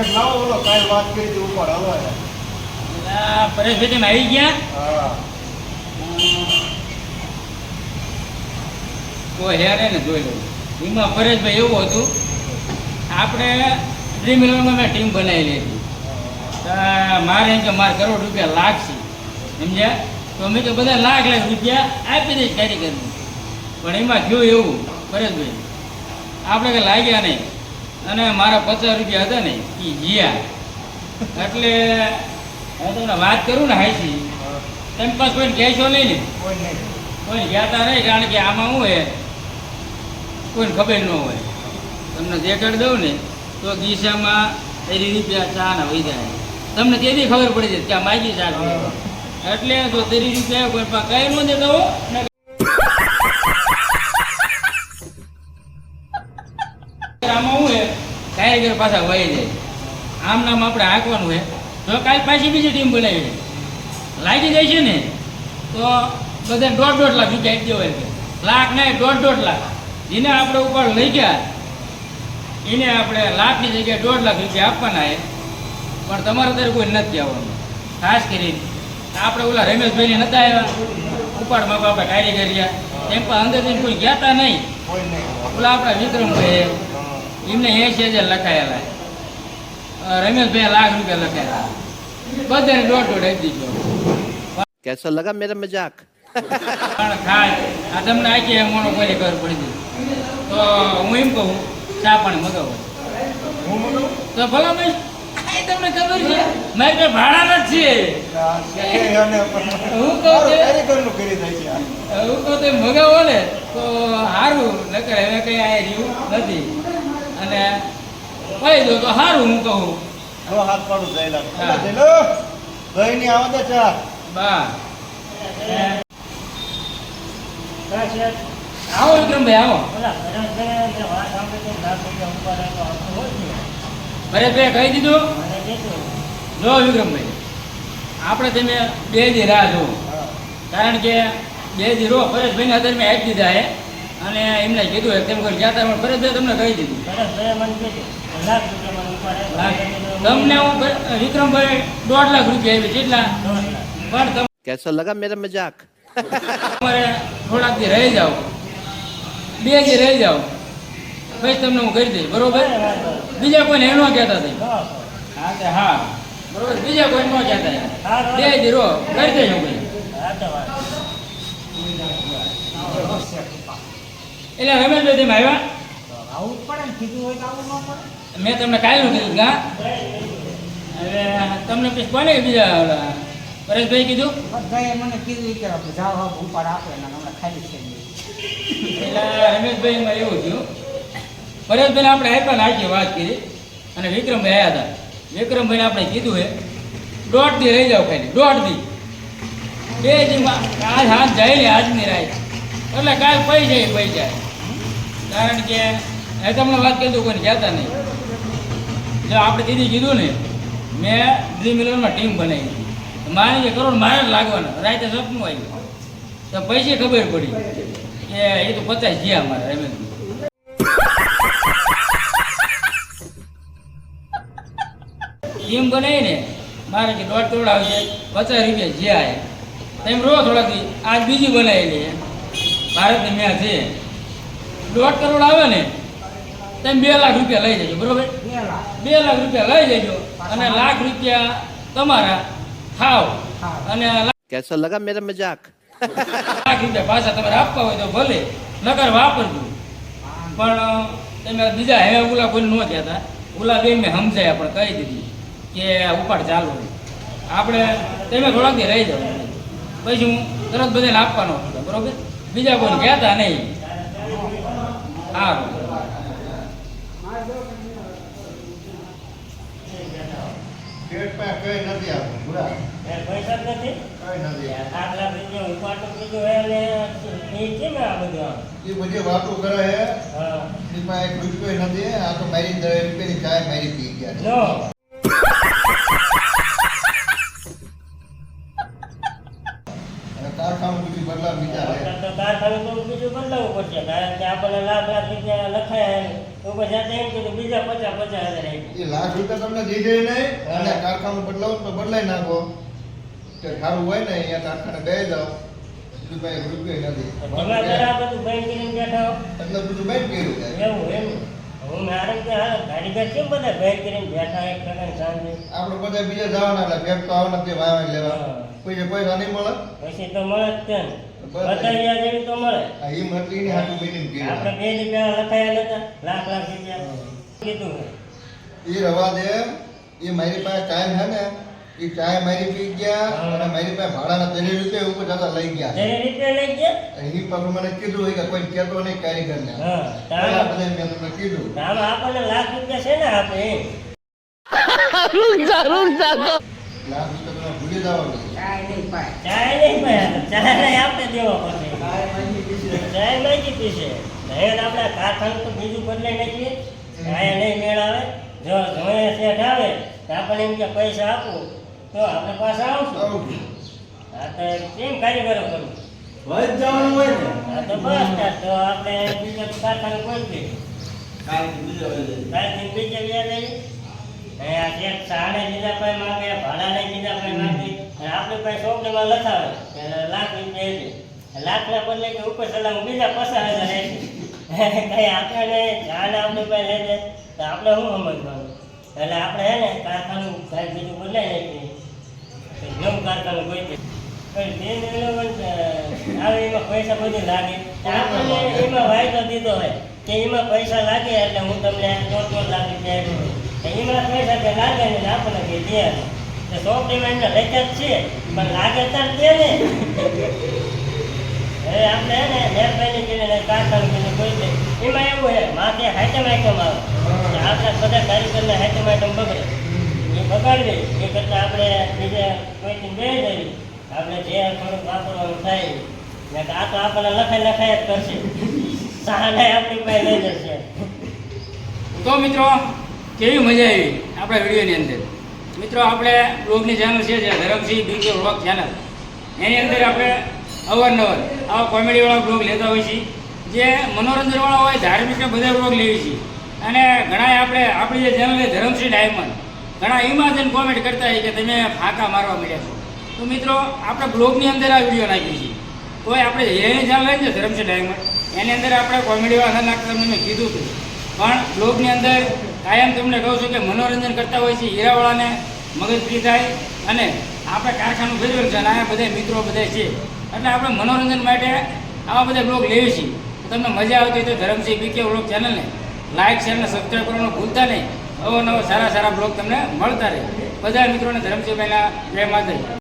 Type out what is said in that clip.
એક લાવો કાલ વાત કરી હતી ઉપર આ પરેશભાઈ તમે આવી ગયા? હા. કોઈ હેરે ને જોઈ લઉં એમાં પરેશભાઈ એવું હતું આપણે ડ્રીમ ઇલેવનમાં મેં ટીમ બનાવેલી હતી. મારે એમ કે મારે કરોડ રૂપિયા લાગશે. સમજ્યા? તો મેં તો બધા લાખ લાખ રૂપિયા આપી દઈશ કારીગરને પણ એમાં થયું એવું પરેશભાઈ. આપણે કે લાગ્યા નહીં. અને મારા પચાસ રૂપિયા હતા ને એ જીયા. એટલે હું તમને વાત કરું ને હાઈસી તમે પાસ કોઈને કહેશો નહીં ને? કોઈ નહીં. કોઈ કહેતા નહીં કારણ કે આમાં શું હોય કોઈને ખબર ન હોય. તમને દેખાડી દઉં ને તો ગીસામાં એ રૂપિયા ચા ના વહી જાય. તમને તેથી ખબર પડી જાય ત્યાં માગી ચા એટલે તો તેરી રૂપિયા કોઈ પાસે કઈ ન દેતા હો ને આમાં શું હે કારીગર પાછા વહી જાય. આમ નામ આપણે હાંકવાનું હોય તો કાલ પાછી બીજી ટીમ બનાવી છે. લાગી જાય છે ને તો બધાને દોઢ દોઢ લાખ રૂપિયા આપી દેવાય છે. લાખ નહીં દોઢ દોઢ લાખ. જેને આપણે ઉપર લઈ ગયા. એને આપણે લાખની જગ્યાએ દોઢ લાખ રૂપિયા આપવાના છે. પણ તમારે અત્યારે કોઈ નથી આવવાનું. ખાસ કરીને આપણે ઓલા રમેશભાઈને નતા આવ્યા. ઉપાડમાં આપણે કારીગર રહ્યા. એમ પણ અંદરથી કોઈ ગયા નહીં. ઓલા આપણા વિક્રમભાઈ. એમને એસી હજાર લખાયેલા. રમેશભાઈ લાખ રૂપિયા લખાયેલા. બધાને દોઢ દોઢ આપી દીધો. કેસો લગા મેરે મજાક? પણ ખાસ આ તમને આખી મોનો કોઈ ખબર પડી ગઈ. તો હું એમ કહું ચા પાણી મગાવો. તો ભલા ભાઈ તમને ખબર છે? મારી પાસે જ છે. હું કહું હું કહું મગાવો ને. તો સારું નકર હવે કઈ આ રહ્યું નથી. અને કહી દો તો સારું હું કહું. જો હાથ પાડું જયલા હા. જયલો દહીં ની આવે છે ચા. બા. આવો વિક્રમભાઈ આવો. પરેશભાઈ કહી દીધું? જો વિક્રમભાઈ આપણે તમે બે દી રાહ જો કારણ કે બે દી રો પરેશભાઈને અત્યારે મેં આપી દીધા છે. અને એમને કીધું એક તેમ કરી જાતા પણ ભરતભાઈ તમને કહી દીધું. તમને હું વિક્રમભાઈ દોઢ લાખ રૂપિયા આવી કેટલા પણ કેસો લગા મેરા મજાક? તમારે થોડાક દી રહી જાઓ. બે દી રહી જાઓ. પછી તમને હું કરી દઈશ. બરોબર? બીજા કોઈને એનો કહેતા થઈ હા તે હા. બરોબર? બીજા કોઈ ન કહેતા બે દી રો કરી દઈશ હું ભાઈ એટલે રમેશભાઈ તમે આવ્યા. મેં તમને કાલનું કીધું કે હા? હવે તમને પછી કોને બીજા પરેશભાઈ કીધું? ભાઈ મને કીધું કે જાઓ હા ઉપાડ આપે ને હમણાં ખાલી ગયું એટલે રમેશભાઈમાં એવું થયું. પરેશભાઈને આપણે આપ્યા ને વાત કરી. અને વિક્રમભાઈ આવ્યા હતા. વિક્રમભાઈને આપણે કીધું હે દોઢ દી રહી જાવ ખાલી દોઢ દી. બે દીમાં આજ હાથ જાય ને આજની રાત. એટલે કાલ પૈ જાય પૈ જાય. કારણ કે એ તમને વાત કહેતો કોઈને કહેતા નહીં. જો આપણે દીદી કીધું ને, મેં ડ્રીમ ઇલેવનમાં ટીમ બનાવી મારે જે કરોડ મારે જ લાગવાના. રાતે સપનું આવ્યું. તો પૈસે ખબર પડી કે એ તો પચાસ ગયા અમારે રમેશ ટીમ બનાવી ને મારે કે દોઢ કરોડ આવશે પચાસ રૂપિયા જ્યાં એમ રો થોડાથી આજ બીજી બનાવેલી ભારતની મેં છે. દોઢ કરોડ આવે ને તેમ બે લાખ રૂપિયા લઈ જજો બરોબર? બે લાખ. રૂપિયા લઈ જજો અને લાખ રૂપિયા તમારા ખાવ. અને કેસો લગા મેરા મજાક? લાખ રૂપિયા પાછા તમારે આપવા હોય તો ભલે નકર વાપરજો. પણ તમે બીજા હે ઓલા કોઈ ન કહેતા. ઓલા બેન મેં સમજાય પણ કહી દીધી કે ઉપાડ ચાલુ આપણે તમે થોડાક રહી જાઓ પછી હું તરત બધાને આપવાનો બરોબર? બીજા કોઈ કહેતા નહીં. સારું. પેટ કઈ નથી આવતું બુરા પૈસા જ નથી? કઈ નથી. આઠ લાખ રૂપિયા કીધું એ કેમ આ બધું એ બધી વાતો કરે હે. હા. એક રૂપિયો નથી આ તો મારી દસ રૂપિયાની ચાય મારી પી ગયા છે. જો અને કારખાનું બીજું બદલાવ બીજા છે તો કારખાનું થોડું બીજું બદલાવવું પડશે કારણ કે લાખ લાખ રૂપિયા લખાયા એમ તો પછી આ તો એમ કીધું બીજા પચાસ પચાસ હજાર એ લાખ રૂપિયા તમને દીધે નહીં અને કારખાનું બદલાવો તો બદલાઈ નાખો. કે સારું હોય ને અહીંયા કારખાને બે જાઓ કઈ રૂપિયા નથી. તમે જરા બધું બંધ કરીને બેઠા એટલે બીજું બંધ કર્યું એવું એમ. હું મારે હા ગાડી ઘર કેમ બધા બંધ કરીને બેઠા એક સાંજે. આપણે બધા બીજા જવાના એટલે તો આવવાના તે વાવા લેવા. કોઈ પૈસા પૈસા નહીં મળે? પછી તો મળે જ તે ને. બતાવ્યા જેવી તો મળે. આ હિમ હતી એની હાટું meeting આપણે બે રૂપિયા લખાયા નતા લાખ લાખ રૂપિયા. કીધું એ રવા દે એ મારી પાસે ટાઈમ છે ને એ ચાય મારી પી ગયા અને મારી પાસે ભાડાના તેરી રૂપિયા ઉપર જતા લઈ ગયા. જેને રૂપિયા લઈ ગયા? એ પાછું મને કીધું હોય કે કોઈ કહેતો નહીં કારીગરને. હા પેલા તારા બધા મેં તમને કીધું. આમ આપણને લાખ રૂપિયા છે ને આપે એમ લાખ રૂપિયા ભૂલી જવાનું ચાય નહીં ચાય નહીં ચાય નહીં આપણે દેવો પડશે ચાય માંગી પીશે નહીં આપણે કારખાનું તો બીજું બદલાઈ નાખીએ ચાય નહીં મેળ આવે જો ધોયા શેઠ આવે તો આપણે એમ કે પૈસા આપું તો આપણે પાછા આવશું આવું. આ તો કેમ કારીગરો કરું વધ જવાનું હોય ને આ તો બસ તો આપણે બીજા કારખાનું કોઈ દે કાલથી બીજે વ્યાજ આવી અને આ ચેક સાડે બીજા કોઈ માંગે ભાડા બીજા અને આપણે પાસે સોંપણીમાં લખાવે કે લાખ રૂપિયા એટલે લાખના બદલે કે ઉપર સલામ બીજા પચાસ હજાર કઈ આપણે ઝાડ આપણે પાસે છે? તો આપણે શું સમજવાનું? એટલે આપણે હે ને કારખાનું કાંઈ બીજું બદલાય નહીં નવું કારખાનું કોઈ એમાં પૈસા બધું લાગે. આપણને એમાં વાયદો દીધો હોય કે એમાં પૈસા લાગે એટલે હું તમને દોઢ દોઢ લાખ રૂપિયા એમાં પૈસા લાગે ને આપણે કે દે. તો સોંપણીમાં એમને લખ્યા જ છે પણ લાગે તાર કે ને હવે આપણે હે ને મહેરબાની કરીને કારખાનું કીધું, કોઈ એમાં એવું છે માથે હાઈટમ આઈટમ આવે આપણા બધા કારીગરને હાઈટમ આઈટમ બગડે. એ બગાડવી, એ કરતાં આપણે બીજે કોઈથી બે જઈએ આપણે જે વાપરવાનું થાય, ને આ તો આપણને લખાઈ લખાય જ કરશે. સહાને આપણી પાસે લઈ જશે. તો મિત્રો, કેવી મજા આવી આપણા વિડીયોની અંદર? મિત્રો, આપણે બ્લોગની ચેનલ છે જે ધરમસિંહ બીકે બ્લોગ ચેનલ એની અંદર આપણે અવારનવાર આવા કોમેડીવાળા બ્લોગ લેતા હોઈએ છીએ. જે મનોરંજનવાળા હોય, ધાર્મિક બધા બ્લોગ લઈએ છીએ અને ઘણા આપણે, આપણી જે ચેનલ છે ધરમસિંહ ડાયમંડ ઘણા એમાં જઈને કોમેન્ટ કરતા હોય કે તમે ફાંકા મારવા મળ્યા છો. તો મિત્રો, આપણે બ્લોગની અંદર આ વીડિયો નાખીએ છીએ કોઈ આપણે હીરાની ચેનલ હોય ને ધરમસિંહ ડાયમંડ એની અંદર આપણે કોમેડીવાળા નાખતા મેં કીધું હતું. પણ બ્લોગની અંદર કાયમ તમને કહું છું કે મનોરંજન કરતા હોય છે, હીરાવાળાને મગજ ફ્રી થાય અને આપણે કારખાનું ફેરવેલ છે અને અહીંયા બધા મિત્રો બધા છે. એટલે આપણે મનોરંજન માટે આવા બધા બ્લોગ લેવી છીએ તમને મજા આવતી તો ધરમસિંહ બીકે બ્લોગ ચેનલને લાઇક શેર અને સબસ્ક્રાઈબ કરવાનું ભૂલતા નહીં. અવનવા સારા સારા બ્લોગ તમને મળતા રહે. બધા મિત્રોને ધરમસિંહભાઈના જય માતા